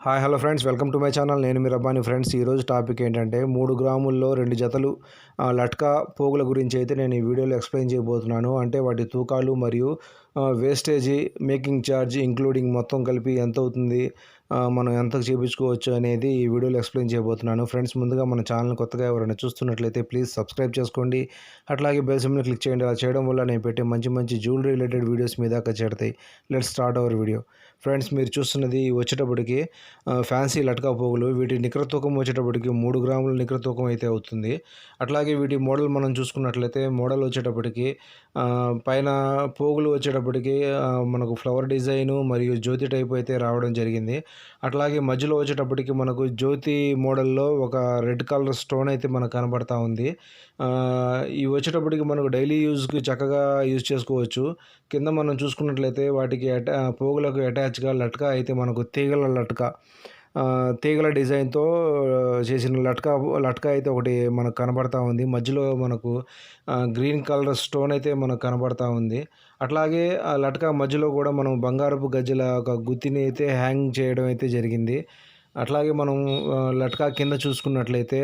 Hi hello friends welcome to my channel నేను మీ Rabbani friends ఈరోజు టాపిక్ ఏంటంటే మూడు గ్రాముల్లో రెండు జతలు లట్కా పోగుల గురించి అయితే నేను ఈ వీడియోలో ఎక్స్ప్లెయిన్ చేయబోతున్నాను. అంటే వాటి తూకాలు మరియు వేస్టేజీ మేకింగ్ ఛార్జ్ ఇంక్లూడింగ్ మొత్తం కలిపి ఎంత అవుతుంది మనం ఎంతకు చేయించుకోవచ్చు అనేది ఈ వీడియోలో ఎక్స్ప్లెయిన్ చేయబోతున్నాను. ఫ్రెండ్స్ ముందుగా మన ఛానల్ కొత్తగా ఎవరైనా చూస్తున్నట్లయితే ప్లీజ్ సబ్స్క్రైబ్ చేసుకోండి. అట్లాగే బెల్ సిమ్ని క్లిక్ చేయండి. అలా చేయడం వల్ల నేను పెట్టే మంచి మంచి జ్యువెలరీ రిలేటెడ్ వీడియోస్ మీ దాకా చేరుతాయి. Let start our video friends మీరు చూస్తున్నది వచ్చేటప్పటికి ఫ్యాన్సీ లట్కా పోగులు. వీటి నికర తూకం వచ్చేటప్పటికి మూడు గ్రాముల నికర తూకం అయితే అవుతుంది. అట్లాగే వీటి మోడల్ మనం చూసుకున్నట్లయితే మోడల్ వచ్చేటప్పటికి పైన పోగులు వచ్చేటప్పటికి మనకు ఫ్లవర్ డిజైను మరియు జ్యోతి టైప్ అయితే రావడం జరిగింది. అట్లాగే మధ్యలో వచ్చేటప్పటికి మనకు జ్యోతి మోడల్లో ఒక రెడ్ కలర్ స్టోన్ అయితే మనకు కనబడతా ఉంది. ఇవి వచ్చేటప్పటికి మనకు డైలీ యూజ్కి చక్కగా యూజ్ చేసుకోవచ్చు. కింద మనం చూసుకున్నట్లయితే వాటికి అటా పోగులకు అటాచ్గా లట్క అయితే మనకు తీగల లట్క. తీగల డిజైన్తో చేసిన లట్కా లట్కా అయితే ఒకటి మనకు కనబడతా ఉంది. మధ్యలో మనకు గ్రీన్ కలర్ స్టోన్ అయితే మనకు కనబడతా ఉంది. అట్లాగే ఆ లట్కా మధ్యలో కూడా మనం బంగారపు గజ్జల ఒక గుత్తిని అయితే హ్యాంగ్ చేయడం అయితే జరిగింది. అట్లాగే మనం లట్కా కింద చూసుకున్నట్లయితే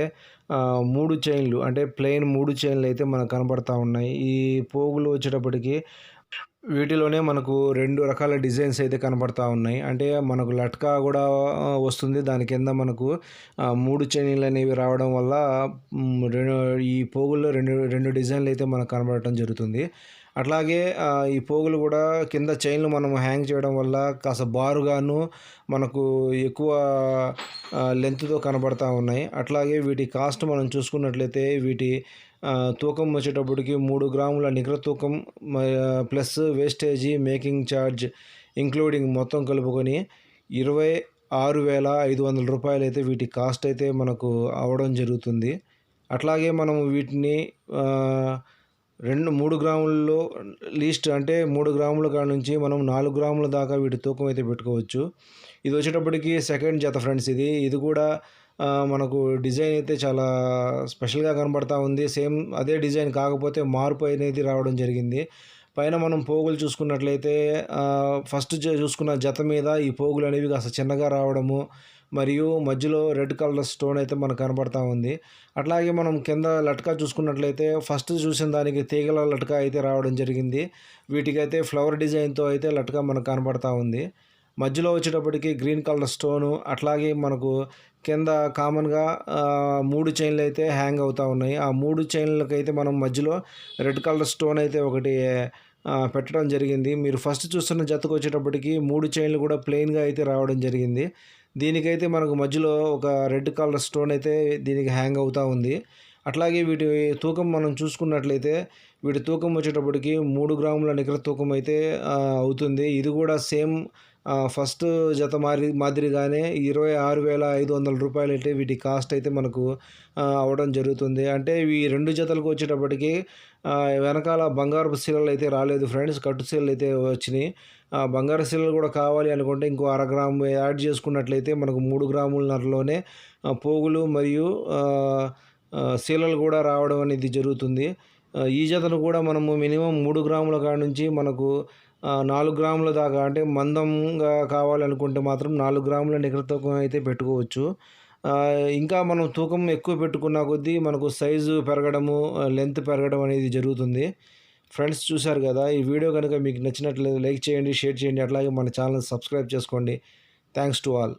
మూడు చైన్లు అంటే ప్లెయిన్ మూడు చైన్లు అయితే మనకు కనబడతా ఉన్నాయి. ఈ పోగులు వచ్చేటప్పటికి వీటిలోనే మనకు రెండు రకాల డిజైన్స్ అయితే కనబడతా ఉన్నాయి. అంటే మనకు లట్కా కూడా వస్తుంది. దాని కింద మనకు మూడు చైనీలు అనేవి రావడం వల్ల రెండు ఈ పోగుల్లో రెండు రెండు డిజైన్లు అయితే మనకు కనబడటం జరుగుతుంది. అట్లాగే ఈ పోగులు కూడా కింద చైన్లు మనం హ్యాంగ్ చేయడం వల్ల కాస్త బారుగాను మనకు ఎక్కువ లెంత్తో కనబడతా ఉన్నాయి. అట్లాగే వీటి కాస్ట్ మనం చూసుకున్నట్లయితే వీటి తూకం వచ్చేటప్పటికి మూడు గ్రాముల నికర తూకం plus wastage making charge including మొత్తం కలుపుకొని ఇరవై ఆరు వేల ఐదు వందల రూపాయలు అయితే వీటి కాస్ట్ అయితే మనకు అవడం జరుగుతుంది. అట్లాగే మనం వీటిని రెండు మూడు గ్రాముల్లో లీస్ట్ అంటే మూడు గ్రాముల కాడ నుంచి మనం నాలుగు గ్రాముల దాకా వీటి తూకం అయితే పెట్టుకోవచ్చు. ఇది వచ్చేటప్పటికి సెకండ్ జత ఫ్రెండ్స్ ఇది. ఇది కూడా మనకు డిజైన్ అయితే చాలా స్పెషల్గా కనబడతా ఉంది. సేమ్ అదే డిజైన్ కాకపోతే మార్పు అనేది రావడం జరిగింది. పైన మనం పోగులు చూసుకున్నట్లయితే ఫస్ట్ చూసుకున్న జత మీద ఈ పోగులు అనేవి కాస్త చిన్నగా రావడము మరియు మధ్యలో రెడ్ కలర్ స్టోన్ అయితే మనకు కనబడతా ఉంది. అట్లాగే మనం కింద లట్కా చూసుకున్నట్లయితే ఫస్ట్ చూసిన దానికి తీగల లట్కా అయితే రావడం జరిగింది. వీటికైతే ఫ్లవర్ డిజైన్తో అయితే లట్కా మనకు కనబడతా ఉంది. మధ్యలో వచ్చేటప్పటికి గ్రీన్ కలర్ స్టోను అట్లాగే మనకు కింద కామన్గా మూడు చైన్లు అయితే హ్యాంగ్ అవుతూ ఉన్నాయి. ఆ మూడు చైన్లకు అయితే మనం మధ్యలో రెడ్ కలర్ స్టోన్ అయితే ఒకటి పెట్టడం జరిగింది. మీరు ఫస్ట్ చూస్తున్న జతకు వచ్చేటప్పటికి మూడు చైన్లు కూడా ప్లెయిన్గా అయితే రావడం జరిగింది. దీనికైతే మనకు మధ్యలో ఒక రెడ్ కలర్ స్టోన్ అయితే దీనికి హ్యాంగ్ అవుతూ ఉంది. అట్లాగే వీటి తూకం మనం చూసుకున్నట్లయితే వీటి తూకం వచ్చేటప్పటికి మూడు గ్రాముల నికర తూకం అయితే అవుతుంది. ఇది కూడా సేమ్ ఫస్ట్ జత మారి మాదిరిగానే ఇరవై ఆరు వేల ఐదు వందల రూపాయలు అయితే వీటి కాస్ట్ అయితే మనకు అవడం జరుగుతుంది. అంటే ఈ రెండు జతలకు వచ్చేటప్పటికి వెనకాల బంగారపు శీలలు అయితే రాలేదు ఫ్రెండ్స్. కట్టు శీలలు అయితే వచ్చినాయి. ఆ, బంగారు శీలలు కూడా కావాలి అనుకుంటే ఇంకో అర గ్రాము యాడ్ చేసుకున్నట్లయితే మనకు మూడు గ్రాములన్నరలోనే పోగులు మరియు శీలలు కూడా రావడం అనేది జరుగుతుంది. ఈ జతను కూడా మనము మినిమం మూడు గ్రాముల కాడ నుంచి మనకు నాలుగు గ్రాముల దాకా అంటే మందంగా కావాలనుకుంటే మాత్రం నాలుగు గ్రాముల నికర తూకం అయితే పెట్టుకోవచ్చు. ఇంకా మనం తూకం ఎక్కువ పెట్టుకున్న కొద్దీ మనకు సైజు పెరగడము లెంత్ పెరగడం అనేది జరుగుతుంది. ఫ్రెండ్స్ చూశారు కదా ఈ వీడియో కనుక మీకు నచ్చినట్లయితే లైక్ చేయండి షేర్ చేయండి అట్లాగే మన ఛానల్ సబ్స్క్రైబ్ చేసుకోండి. Thanks to all.